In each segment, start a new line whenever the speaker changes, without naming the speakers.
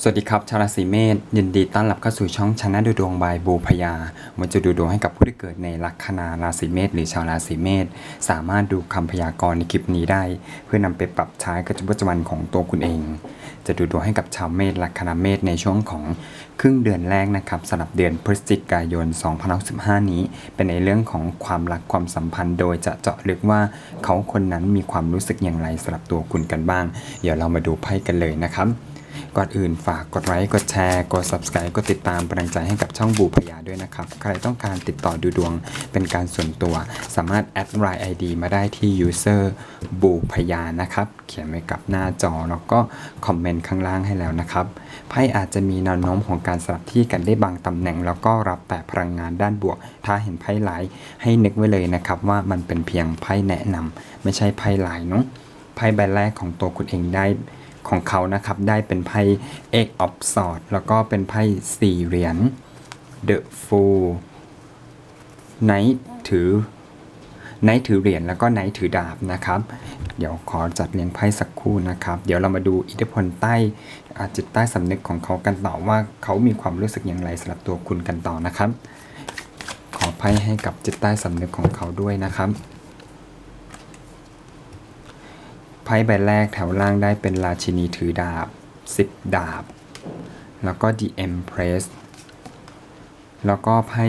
สวัสดีครับชาวราศีเมษยินดีต้อนรับเข้าสู่ช่องชนะดูดวงบายบูพยามันจะดูดวงให้กับผู้ที่เกิดในลัคนาราศีเมษหรือชาวราศีเมษสามารถดูคำพยากรณ์ในคลิปนี้ได้ เพื่อนำไปปรับใช้กับชีวิตประจำวันของตัวคุณเอง จะดูดวงให้กับชาวเมษลัคนาเมษในช่วงของครึ่งเดือนแรกนะครับสำหรับเดือนพฤศจิกายน 2015 นี้ เป็นในเรื่องของความรักความสัมพันธ์ โดยจะเจาะลึกว่าเขาคนนั้นมีความรู้สึกอย่างไรสำหรับตัวคุณกันบ้าง เดี๋ยวเรามาดูไพ่กันเลยนะครับ ก่อนอื่นฝากกดไลค์กดแชร์ กด subscribe กดติดตามเป็นกำลังใจให้กับช่องบูพยาด้วยนะครับ ใครต้องการติดต่อดูดวงเป็นการส่วนตัว สามารถแอดไลน์ ID มาได้ที่ user บูพยานะครับ เขียนไว้กับหน้าจอ แล้วก็คอมเมนต์ข้างล่างให้แล้วนะครับไพ่อาจจะมีแนวโน้มของการสลับที่กันได้บางตำแหน่ง แล้วก็รับแต่พลังงานด้านบวก ถ้าเห็นไพ่หลายให้นึกไว้เลยนะครับว่ามันเป็นเพียงไพ่แนะนำไม่ใช่ไพ่หลายเนาะไพ่ใบแรกของตัวคุณเองได้ ของเขานะครับได้เป็นไพ่ Eight of Swords แล้วก็เป็นไพ่สี่เหรียญ The Fool ไนท์ถือไนท์ถือเหรียญแล้วก็ไนท์ถือดาบนะครับ เดี๋ยวขอจัดเรียงไพ่สักครู่นะครับ เดี๋ยวเรามาดูอิทธิพลใต้อาจิตใต้สำนึกของเขากันต่อว่าเขามีความรู้สึกอย่างไรสำหรับตัวคุณกันต่อนะครับ ขอไพ่ให้กับจิตใต้สำนึกของเขาด้วยนะครับ ไพ่ใบแรกแถวล่างได้เป็นราชินีถือดาบ 10 ดาบ แล้วก็ The Empress แล้วก็ไพ่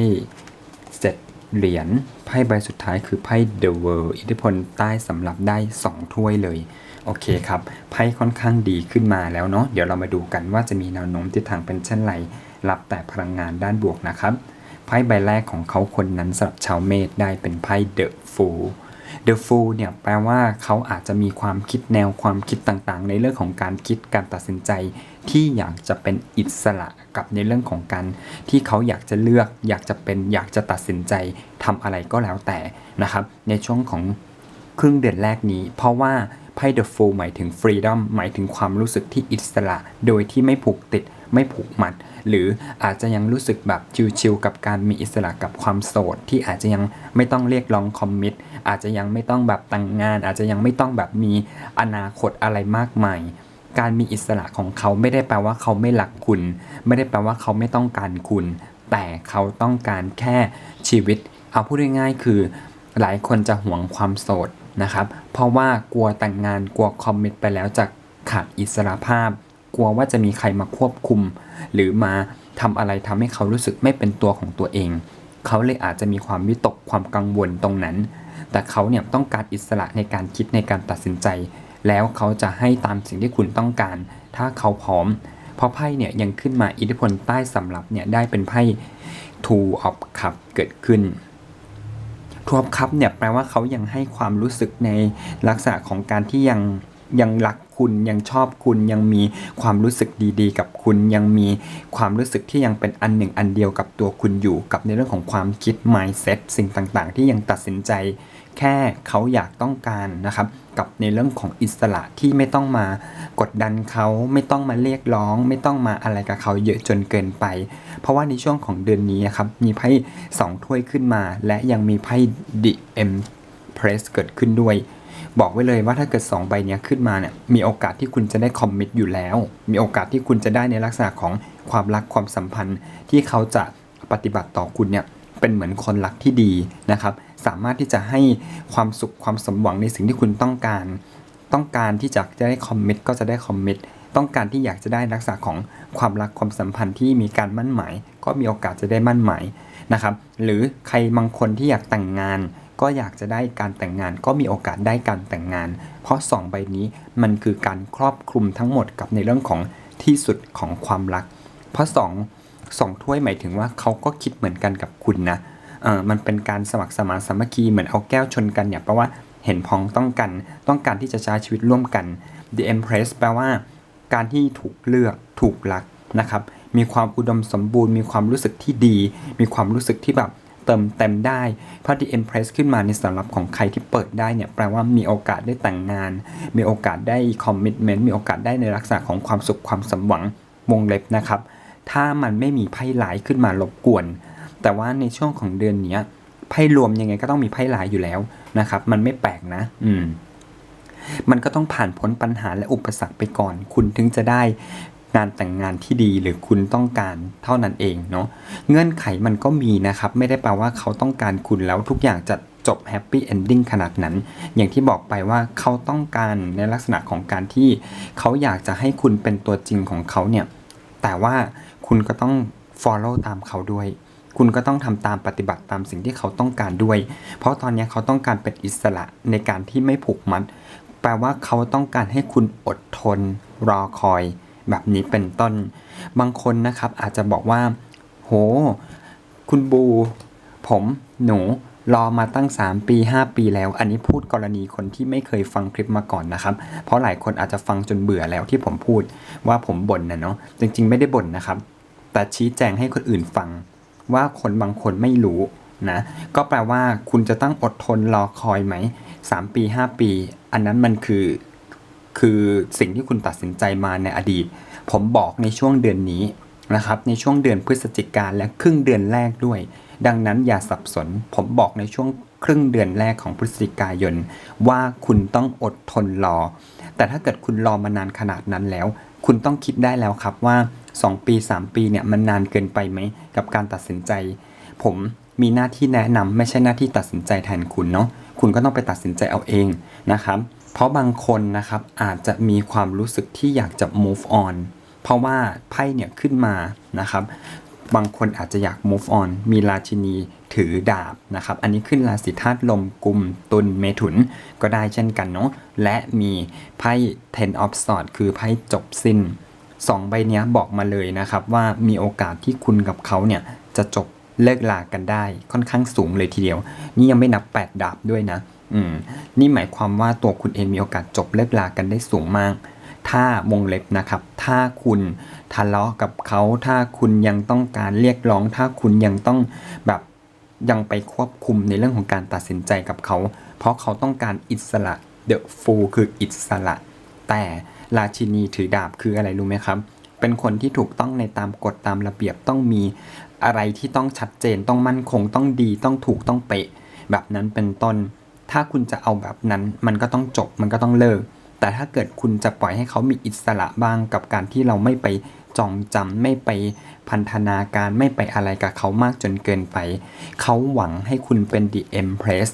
เจ็ดเหรียญไพ่ใบสุดท้ายคือไพ่ The World อิทธิพลใต้สำหรับได้ 2 ถ้วยเลย โอเคครับ ไพ่ค่อนข้างดีขึ้นมาแล้วเนาะเดี๋ยวเรามาดูกันว่าจะมีแนวโน้มทิศทางเป็นเช่นไร รับแต่พลังงานด้านบวกนะครับ ไพ่ใบแรกของเขาคนนั้นสำหรับชาวเมษได้เป็นไพ่ The Fool The Fool เนี่ยแปลว่าเขาอาจจะมีความคิดแนวความคิดต่างๆ ในเรื่องของการคิดการตัดสินใจ ที่อยากจะเป็นอิสระกับในเรื่องของการที่เขาอยากจะเลือกอยากจะเป็นอยากจะตัดสินใจทำอะไรก็แล้วแต่นะครับ ในช่วงของครึ่งเดือนแรกนี้ เพราะว่าไพ่ The Fool หมายถึง Freedom หมายถึงความรู้สึกที่อิสระ โดยที่ไม่ผูกติด ไม่ผูกมัด หรืออาจจะยังรู้สึกแบบชิลๆกับการมีอิสระกับความโสด ที่อาจจะยังไม่ต้องเรียกร้องคอมมิตอาจจะยังไม่ต้องแบบแต่งงาน อาจจะยังไม่ต้องแบบมีอนาคตอะไรมากมายการมีอิสระของเขาไม่ได้แปลว่าเขาไม่รักคุณ ไม่ได้แปลว่าเขาไม่ต้องการคุณ แต่เขาต้องการแค่ชีวิต เอาพูดง่ายๆคือ หลายคนจะหวงความโสดนะครับ เพราะว่ากลัวแต่งงานกลัวคอมมิตไปแล้วจะขาดอิสระภาพ กลัวว่าจะมีใครมาควบคุม หรือมาทำอะไรทำให้เขารู้สึกไม่เป็นตัวของตัวเอง เขาเลยอาจจะมีความวิตกความกังวลตรงนั้น แต่เขาเนี่ยต้องการอิสระในการคิดในการตัดสินใจ แล้วเขาจะให้ตามสิ่งที่คุณต้องการ ถ้าเขาพร้อม เพราะไพ่เนี่ยยังขึ้นมาอิทธิพลใต้สำหรับเนี่ยได้เป็นไพ่ Two of Cup เกิดขึ้นทวบคัพเนี่ยแปลว่าเขายังให้ความรู้สึกในลักษณะของการที่ยังยังรัก คุณยังชอบคุณยังมีความรู้สึกดีๆ กับคุณยังมีความรู้สึกที่ยังเป็นอันหนึ่งอันเดียวกับตัวคุณอยู่กับในเรื่องของความคิด mindset สิ่งต่างๆ ที่ยังตัดสินใจ แค่เขาอยากต้องการนะครับกับในเรื่องของอิสระที่ไม่ต้องมากดดันเขาไม่ต้องมาเรียกร้อง ไม่ต้องมาอะไรกับเขาเยอะจนเกินไป เพราะว่าในช่วงของเดือนนี้ครับมีไพ่สองถ้วยขึ้นมา และยังมีไพ่ The Empress เกิดขึ้นด้วย บอกไว้เลยว่าถ้าเกิด 2 ใบนี้ขึ้นมาเนี่ยมีโอกาสที่คุณจะได้คอมมิตอยู่แล้ว มีโอกาสที่คุณจะได้ในลักษณะของความรักความสัมพันธ์ ที่เขาจะปฏิบัติต่อคุณเนี่ยเป็นเหมือนคนรักที่ดีนะครับ สามารถที่จะให้ความสุขความสมหวังในสิ่งที่คุณต้องการ ต้องการที่จะจะได้คอมมิตก็จะได้คอมมิตต้องการที่อยากจะได้ลักษณะของความรักความสัมพันธ์ที่มีการมั่นหมาย ก็มีโอกาสจะได้มั่นหมายนะครับ หรือใครบางคนที่อยากแต่งงาน ก็อยากจะได้การแต่งงาน ก็มีโอกาสได้การแต่งงาน เพราะ 2 ใบนี้มันคือการครอบคลุมทั้งหมดกับในเรื่องของที่สุดของความรัก เพราะ2 2ถ้วยหมายถึงว่าเขาก็คิดเหมือนกันกับคุณนะเออมันเป็นการสมัครสมานสามัคคีเหมือนเอาแก้วชนกันเนี่ยแปลว่าเห็นพ้องต้องกัน ต้องการที่จะใช้ชีวิตร่วมกัน The Empress แปลว่า การที่ถูกเลือกถูกรักนะครับ มีความอุดมสมบูรณ์ มีความรู้สึกที่ดี มีความรู้สึกที่แบบ เติมเต็มได้เพราะ The Empress ขึ้นมาในสำหรับของใครที่เปิดได้เนี่ยแปลว่ามีโอกาสได้แต่งงาน มีโอกาสได้ commitment มีโอกาสได้ในลักษณะของความสุขความสมหวังวงเล็บนะครับ ถ้ามันไม่มีไพ่หลายขึ้นมารบกวน แต่ว่าในช่วงของเดือนนี้ไพ่รวมยังไงก็ต้องมีไพ่หลายอยู่แล้วนะครับ มันไม่แปลกนะ อืมมันก็ต้องผ่านพ้นปัญหาและอุปสรรคไปก่อน คุณถึงจะได้ งานแต่งงานที่ดีหรือคุณต้องการเท่านั้นเองเนาะเงื่อนไขมันก็มีนะครับ ไม่ได้แปลว่าเขาต้องการคุณแล้วทุกอย่างจะจบแฮปปี้เอนดิ้งขนาดนั้น อย่างที่บอกไปว่าเขาต้องการในลักษณะของการที่เขาอยากจะให้คุณเป็นตัวจริงของเขาเนี่ย แต่ว่าคุณก็ต้อง follow ตามเขาด้วย คุณก็ต้องทำตามปฏิบัติตามสิ่งที่เขาต้องการด้วย เพราะตอนนี้เขาต้องการเป็นอิสระในการที่ไม่ผูกมัด แปลว่าเขาต้องการให้คุณอดทน รอคอย แบบนี้เป็นต้น บางคนนะครับอาจจะบอกว่า โห คุณบู ผมหนูรอมาตั้ง 3 ปี 5 ปีแล้ว อันนี้พูดกรณีคนที่ไม่เคยฟังคลิปมาก่อนนะครับ เพราะหลายคนอาจจะฟังจนเบื่อแล้วที่ผมพูดว่าผมบ่นนะเนาะจริงๆ ไม่ได้บ่นนะครับ แต่ชี้แจงให้คนอื่นฟัง ว่าคนบางคนไม่รู้นะก็แปลว่าคุณจะต้องอดทนรอคอยไหม3ปี 5 ปี อันนั้นมันคือ คือสิ่งที่คุณตัดสินใจมาในอดีต ผมบอกในช่วงเดือนนี้นะครับในช่วงเดือนพฤศจิกาและครึ่งเดือนแรกด้วย ดังนั้นอย่าสับสน ผมบอกในช่วงครึ่งเดือนแรกของพฤศจิกายน ว่าคุณต้องอดทนรอ แต่ถ้าเกิดคุณรอมานานขนาดนั้นแล้ว คุณต้องคิดได้แล้วครับว่า 2 ปี 3 ปีเนี่ยมันนานเกินไปไหมกับการตัดสินใจ ผมมีหน้าที่แนะนำไม่ใช่หน้าที่ตัดสินใจแทนคุณเนาะคุณก็ต้องไปตัดสินใจเอาเองนะครับ เพราะบางคนนะครับอาจจะมีความรู้สึกที่อยากจะ move on เพราะว่าไพ่เนี่ยขึ้นมานะครับ บางคนอาจจะอยาก move on มีราชินีถือดาบนะครับ อันนี้ขึ้นราศีธาตุลมกุมตุลเมถุนก็ได้เช่นกันเนาะและมีไพ่ ten of swords คือไพ่จบสิ้นสองใบเนี้ยบอกมาเลยนะครับว่ามีโอกาสที่คุณกับเขาเนี่ยจะจบเลิกลากันได้ค่อนข้างสูงเลยทีเดียว นี่ยังไม่นับ 8 ดาบด้วยนะ อืมนี่หมายความว่าตัวคุณเองมีโอกาสจบเลิกลากันได้สูงมาก ถ้าวงเล็บนะครับ ถ้าคุณทะเลาะกับเขาถ้าคุณยังต้องการเรียกร้อง ถ้าคุณยังต้องแบบยังไปควบคุมในเรื่องของการตัดสินใจกับเขา เพราะเขาต้องการอิสระ The Fool คืออิสระ แต่ราชินีถือดาบคืออะไรรู้ไหมครับ เป็นคนที่ถูกต้องในตามกฎตามระเบียบต้องมีอะไรที่ต้องชัดเจนต้องมั่นคงต้องดีต้องถูกต้องเป๊ะ แบบนั้นเป็นต้น ถ้าคุณจะเอาแบบนั้นมันก็ต้องจบมันก็ต้องเลิก แต่ถ้าเกิดคุณจะปล่อยให้เขามีอิสระบ้างกับการที่เราไม่ไปจองจำไม่ไปพันธนาการไม่ไปอะไรกับเขามากจนเกินไป เขาหวังให้คุณเป็น the empress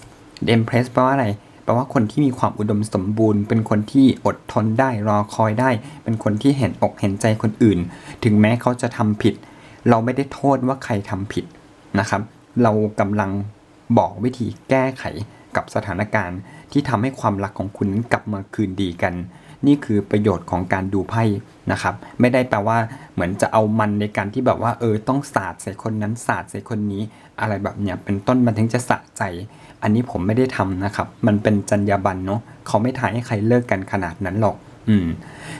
the empress แปลว่าอะไรแปลว่าคนที่มีความอุดมสมบูรณ์ เป็นคนที่อดทนได้รอคอยได้ เป็นคนที่เห็นอกเห็นใจคนอื่น ถึงแม้เขาจะทำผิด เราไม่ได้โทษว่าใครทำผิดนะครับ เรากำลังบอกวิธีแก้ไข กับสถานการณ์ ที่ทำให้ความรักของคุณนั้นกลับมาคืนดีกัน นี่คือประโยชน์ของการดูไพ่นะครับ ไม่ได้แปลว่าเหมือนจะเอามันในการที่แบบว่าเออต้องสาดใส่คนนั้นสาดใส่คนนี้ อะไรแบบเนี้ยเป็นต้นมันถึงจะสะใจ อันนี้ผมไม่ได้ทำนะครับ มันเป็นจรรยาบรรณเนาะเขาไม่ทายให้ใครเลิกกันขนาดนั้นหรอก อืม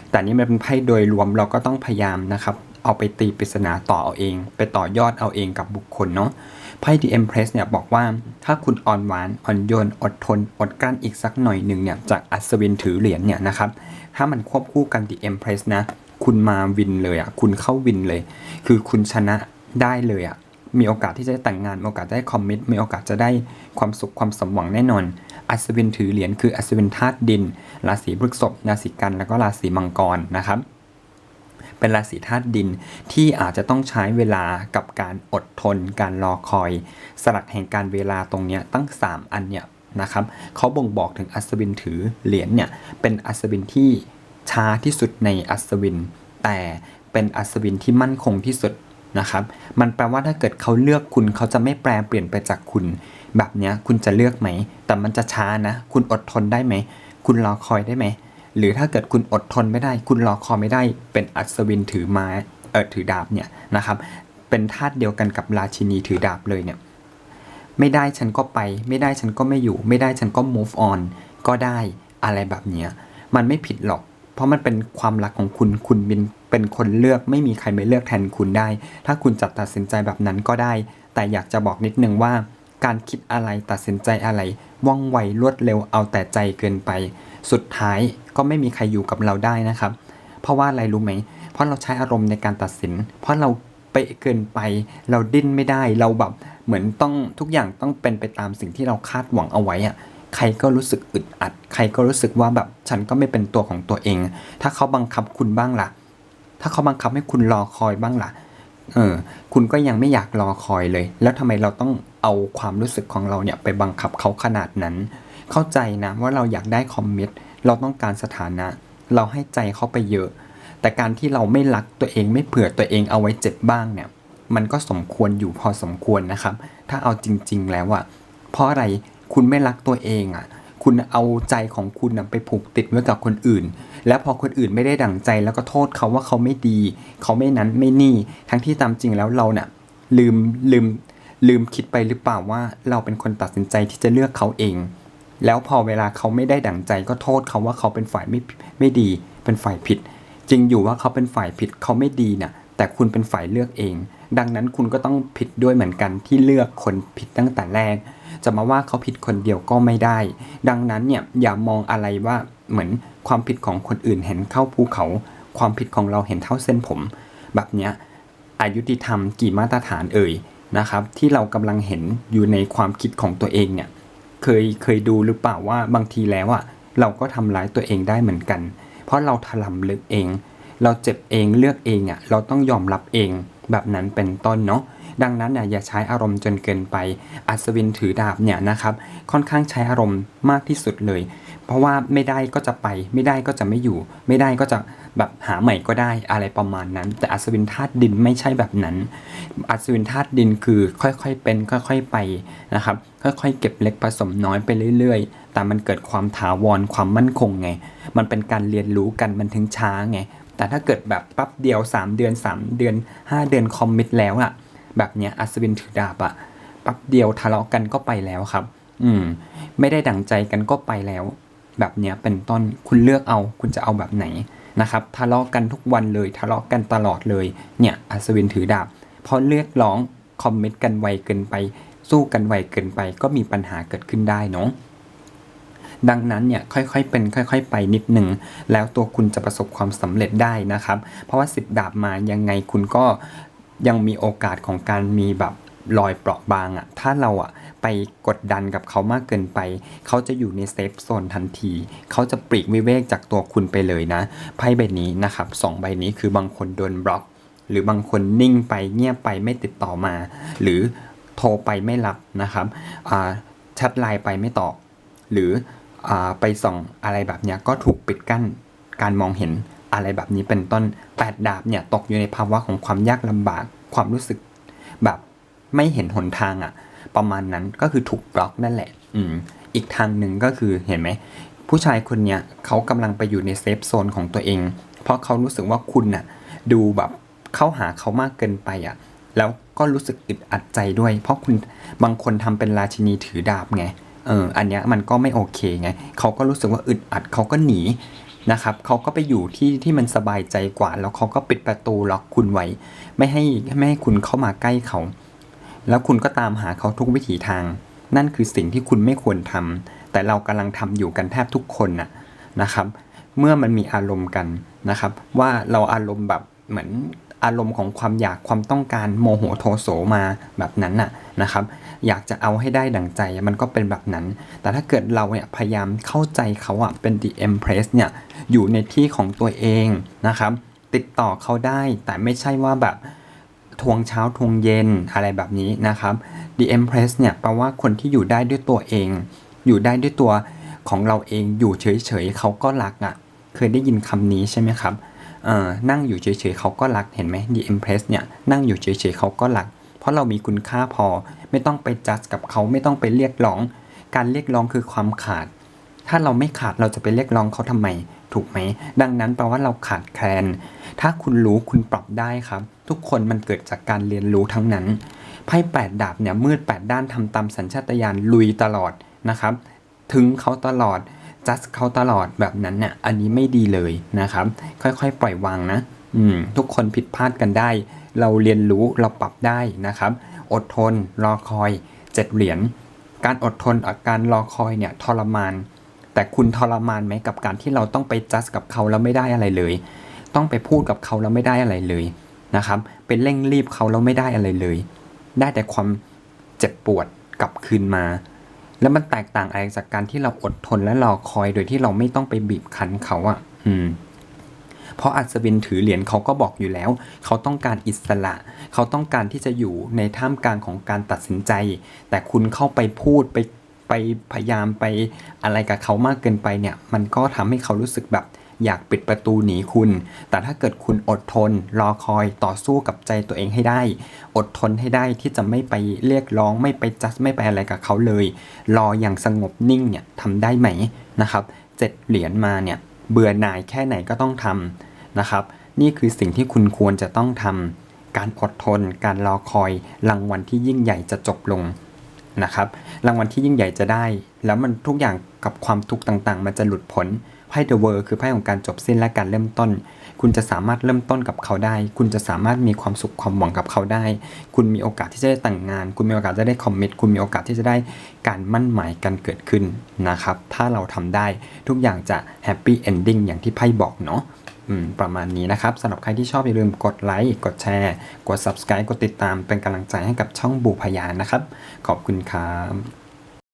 แต่นี่มันเป็นไพ่โดยรวมเราก็ต้องพยายามนะครับ เอาไปตีปริศนาต่อเอาเอง ไปต่อยอดเอาเองกับบุคคลเนาะ ไพ่ The Empress เนี่ยบอกว่าถ้าคุณอ่อนหวานอ่อนโยนอดทน อดกลั้นอีกสักหน่อยหนึ่งเนี่ยจากอัศวินถือเหรียญเนี่ยนะครับถ้ามันควบคู่กัน The Empress นะคุณมาวินเลยอะคุณเข้าวินเลย คือคุณชนะได้เลยอะมีโอกาสที่จะได้แต่งงานมีโอกาสได้คอมมิตมีโอกาสจะได้ความสุขความสมหวังแน่นอน อัศวินถือเหรียญคืออัศวินธาตุดิน ราศีพฤษภราศีกันแล้วก็ราศีมังกรนะครับ เป็นราศีธาตุดินที่อาจจะต้องใช้เวลากับการอดทน การรอคอย สลักแห่งการเวลาตรงนี้ตั้ง 3 อันเนี่ยนะครับเขาบ่งบอกถึงอัศวินถือเหรียญเนี่ยเป็นอัศวินที่ช้าที่สุดในอัศวิน แต่เป็นอัศวินที่มั่นคงที่สุดนะครับมันแปลว่าถ้าเกิดเขาเลือกคุณเขาจะไม่แปลเปลี่ยนไปจากคุณ แบบนี้คุณจะเลือกไหม แต่มันจะช้านะ คุณอดทนได้ไหม คุณรอคอยได้ไหม หรือถ้าเกิดคุณอดทนไม่ได้ คุณรอคอยไม่ได้ เป็นอัศวินถือไม้เออถือดาบเนี่ยนะครับ เป็นธาตุเดียวกันกับราชินีถือดาบเลยเนี่ยไม่ได้ฉันก็ไป ไม่ได้ฉันก็ไม่อยู่ ไม่ได้ฉันก็ move on ก็ได้อะไรแบบเนี้ยมันไม่ผิดหรอก เพราะมันเป็นความรักของคุณคุณเป็นเป็นคนเลือกไม่มีใครไปเลือกแทนคุณได้ ถ้าคุณจะตัดสินใจแบบนั้นก็ได้ แต่อยากจะบอกนิดนึงว่า การคิดอะไรตัดสินใจอะไร ว่องไวรวดเร็วเอาแต่ใจเกินไป สุดท้ายก็ไม่มีใครอยู่กับเราได้นะครับ เพราะว่าอะไรรู้ไหม เพราะเราใช้อารมณ์ในการตัดสิน เพราะเราเป๊ะเกินไป เราดิ้นไม่ได้ เราแบบเหมือนต้องทุกอย่างต้องเป็นไปตามสิ่งที่เราคาดหวังเอาไว้อะใครก็รู้สึกอึดอัด ใครก็รู้สึกว่าแบบฉันก็ไม่เป็นตัวของตัวเอง ถ้าเขาบังคับคุณบ้างล่ะ ถ้าเขาบังคับให้คุณรอคอยบ้างล่ะ เออคุณก็ยังไม่อยากรอคอยเลย แล้วทำไมเราต้องเอาความรู้สึกของเราเนี่ยไปบังคับเขาขนาดนั้น เข้าใจนะว่าเราอยากได้คอมมิตเราต้องการสถานะ เราให้ใจเขาไปเยอะ แต่การที่เราไม่รักตัวเองไม่เผื่อตัวเองเอาไว้เจ็บบ้างเนี่ย มันก็สมควรอยู่พอสมควรนะครับ ถ้าเอาจริง ๆ แล้วอะเพราะอะไรคุณไม่รักตัวเองอะคุณเอาใจของคุณไปผูกติดไว้กับคนอื่น แล้วพอคนอื่นไม่ได้ดั่งใจแล้วก็โทษเขาว่าเขาไม่ดี เขาไม่นั้นไม่นี่ ทั้งที่ตามจริงแล้วเราเนี่ยลืมลืมลืมคิดไปหรือเปล่าว่าเราเป็นคนตัดสินใจที่จะเลือกเขาเอง แล้วพอเวลาเขาไม่ได้ดั่งใจก็โทษเขาว่าเขาเป็นฝ่ายไม่ไม่ดี เป็นฝ่ายผิด จริงอยู่ว่าเขาเป็นฝ่ายผิดเขาไม่ดีน่ะแต่คุณเป็นฝ่ายเลือกเอง ดังนั้นคุณก็ต้องผิดด้วยเหมือนกันที่เลือกคนผิดตั้งแต่แรก จะมาว่าเขาผิดคนเดียวก็ไม่ได้ ดังนั้นเนี่ยอย่ามองอะไรว่าเหมือน ความผิดของคนอื่นเห็นเข้าภูเขา ความผิดของเราเห็นเท่าเส้นผม แบบเนี้ยอายุติธรรมกี่มาตรฐานเอ่ยนะครับ ที่เรากำลังเห็นอยู่ในความคิดของตัวเองเนี่ยเคยเคยดูหรือเปล่าว่าบางทีแล้วอะเราก็ทำร้ายตัวเองได้เหมือนกัน เพราะเราถลำลึกเอง เราเจ็บเองเลือกเองอะเราต้องยอมรับเองแบบนั้นเป็นต้นเนาะดังนั้นเนี่ยอย่าใช้อารมณ์จนเกินไป อัศวินถือดาบเนี่ยนะครับ ค่อนข้างใช้อารมณ์มากที่สุดเลย เพราะว่าไม่ได้ก็จะไป ไม่ได้ก็จะไม่อยู่ ไม่ได้ก็จะแบบหาใหม่ก็ได้อะไรประมาณนั้น แต่อัศวินธาตุดินไม่ใช่แบบนั้น อัศวินธาตุดินคือค่อยๆเป็นค่อยๆไปนะครับ ค่อยๆเก็บเล็กผสมน้อยไปเรื่อย ๆ แต่มันเกิดความถาวรความมั่นคงไง มันเป็นการเรียนรู้กันมันถึงช้าไง แต่ถ้าเกิดแบบปั๊บเดียว 3 เดือน 3 เดือน 5 เดือนคอมมิตแล้วอะแบบเนี้ยอัศวินถือดาบอะปั๊บเดียวทะเลาะกันก็ไปแล้วครับ อืม ไม่ได้ดั่งใจกันก็ไปแล้ว แบบเนี้ยเป็นต้นคุณเลือกเอาคุณจะเอาแบบไหนนะครับทะเลาะกันทุกวันเลยทะเลาะกันตลอดเลยเนี่ยอัศวินถือดาบเพราะเรียกร้องคอมเมนต์กันไวเกินไป สู้กันไวเกินไป ก็มีปัญหาเกิดขึ้นได้เนาะดังนั้นเนี่ยค่อยๆเป็นค่อย ๆ ไปนิดหนึ่งแล้วตัวคุณจะประสบความสำเร็จได้นะครับ เพราะว่าสิบดาบมายังไงคุณก็ยังมีโอกาสของการมีแบบ รอยเปราะบางอะ่ะ ถ้าเราอะ่ะไปกดดันกับเขามากเกินไป เขาจะอยู่ในเซฟโซนทันที เขาจะปลีกวิเวกจากตัวคุณไปเลยนะ ไพ่ใบนี้นะครับสองใบนี้คือบางคนโดนบล็อก หรือบางคนนิ่งไปเงียบไปไม่ติดต่อมา หรือโทรไปไม่รับนะครับอ่าแชทไลน์ไปไม่ตอบ หรืออาไปส่องอะไรแบบเนี้ยก็ถูกปิดกั้นการมองเห็นอะไรแบบนี้เป็นต้นแปดดาบเนี่ยตกอยู่ในภาวะของความยากลำบาก ความรู้สึกแบบ ไม่เห็นหนทางอะ่ะ ประมาณนั้นก็คือถูกบล็อกนั่นแหละ อืม อีกทางหนึ่งก็คือเห็นไหมผู้ชายคนเนี้ยเขากำลังไปอยู่ในเซฟโซนของตัวเอง เพราะเขารู้สึกว่าคุณน่ะ ดูแบบเข้าหาเขามากเกินไปอะ แล้วก็รู้สึกอึดอัดใจด้วย เพราะคุณบางคนทำเป็นราชินีถือดาบไงเอออันเนี้ยมันก็ไม่โอเคไงเขาก็รู้สึกว่าอึดอัดเขาก็หนีนะครับเขาก็ไปอยู่ที่ที่มันสบายใจกว่า แล้วเขาก็ปิดประตูล็อกคุณไว้ ไม่ให้ไม่ให้คุณเข้ามาใกล้เขา แล้วคุณก็ตามหาเขาทุกวิถีทาง นั่นคือสิ่งที่คุณไม่ควรทำแต่เรากำลังทำอยู่กันแทบทุกคนน่ะนะครับ เมื่อมันมีอารมณ์กันนะครับ ว่าเราอารมณ์แบบเหมือนอารมณ์ของความอยากความต้องการโมโหโทโสมาแบบนั้นน่ะนะครับ อยากจะเอาให้ได้ดั่งใจมันก็เป็นแบบนั้น แต่ถ้าเกิดเราเนี่ยพยายามเข้าใจเขาอะเป็น The Empress เนี่ยอยู่ในที่ของตัวเองนะครับ ติดต่อเขาได้แต่ไม่ใช่ว่าแบบ ทวงเช้าทวงเย็นอะไรแบบนี้นะครับ The Empress เนี่ยแปลว่าคนที่อยู่ได้ด้วยตัวเอง อยู่ได้ด้วยตัวของเราเองอยู่เฉยๆเขาก็รักอะ่ะ เคยได้ยินคำนี้ใช่ไหมครับเออนั่งอยู่เฉยๆเขาก็รักเห็นไหม The Empress เนี่ยนั่งอยู่เฉยๆเขาก็รัก เพราะเรามีคุณค่าพอไม่ต้องไปจัดกับเขาไม่ต้องไปเรียกร้อง การเรียกร้องคือความขาด ถ้าเราไม่ขาดเราจะไปเรียกร้องเขาทำไมถูกไหม ดังนั้นแปลว่าเราขาดแคลน ถ้าคุณรู้คุณปรับได้ครับ ทุกคนมันเกิดจากการเรียนรู้ทั้งนั้นไพ่แปดดาบเนี่ยมืดแปดด้านทำตามสัญชาตญาณลุยตลอดนะครับ ถึงเขาตลอดจัดเขาตลอดแบบนั้นเนี่ยอันนี้ไม่ดีเลยนะครับ ค่อยๆ ปล่อยวางนะ อืม ทุกคนผิดพลาดกันได้ เราเรียนรู้เราปรับได้นะครับ อดทนรอคอยเจ็ดเหรียญการอดทนกับการรอคอยเนี่ยทรมาน แต่คุณทรมานไหมกับการที่เราต้องไปจัดกับเขาแล้วไม่ได้อะไรเลย ต้องไปพูดกับเขาแล้วไม่ได้อะไรเลยนะครับเป็นเร่งรีบเขาแล้วไม่ได้อะไรเลย ได้แต่ความเจ็บปวดกลับคืนมา แล้วมันแตกต่างอะไรจากการที่เราอดทนและรอคอยโดยที่เราไม่ต้องไปบีบคั้นเขาอะ่ะ อืมเพราะอัศวินถือเหรียญเขาก็บอกอยู่แล้ว เขาต้องการอิสระ เขาต้องการที่จะอยู่ในท่ามกลางของการตัดสินใจ แต่คุณเข้าไปพูดไป ไปพยายามไปอะไรกับเขามากเกินไปเนี่ย มันก็ทำให้เขารู้สึกแบบอยากปิดประตูหนีคุณ แต่ถ้าเกิดคุณอดทน รอคอยต่อสู้กับใจตัวเองให้ได้ อดทนให้ได้ที่จะไม่ไปเรียกร้อง ไม่ไปจัดไม่ไปอะไรกับเขาเลย รออย่างสงบนิ่งเนี่ยทำได้ไหมนะครับเจ็ดเหรียญมาเนี่ยเบื่อหน่ายแค่ไหนก็ต้องทำนะครับ นี่คือสิ่งที่คุณควรจะต้องทำการอดทน การรอคอยรางวัลที่ยิ่งใหญ่จะจบลง นะครับรางวัลที่ยิ่งใหญ่จะได้ แล้วมันทุกอย่างกับความทุกข์ต่างๆ มันจะหลุดพ้นไพ่ The World คือไพ่ของการจบสิ้นและการเริ่มต้น คุณจะสามารถเริ่มต้นกับเขาได้ คุณจะสามารถมีความสุขความหวังกับเขาได้ คุณมีโอกาสที่จะได้แต่งงาน คุณมีโอกาสจะได้คอมมิตคุณมีโอกาสที่จะได้การมั่นหมายกันเกิดขึ้นนะครับถ้าเราทำได้ทุกอย่างจะแฮปปี้เอนดิ้งอย่างที่ไพ่บอกเนาะ ประมาณนี้นะครับสำหรับใครที่ชอบอย่าลืมกดไลค์กดแชร์ กด subscribe กดติดตามเป็นกำลังใจให้กับช่องบูพยานนะครับ ขอบคุณครับ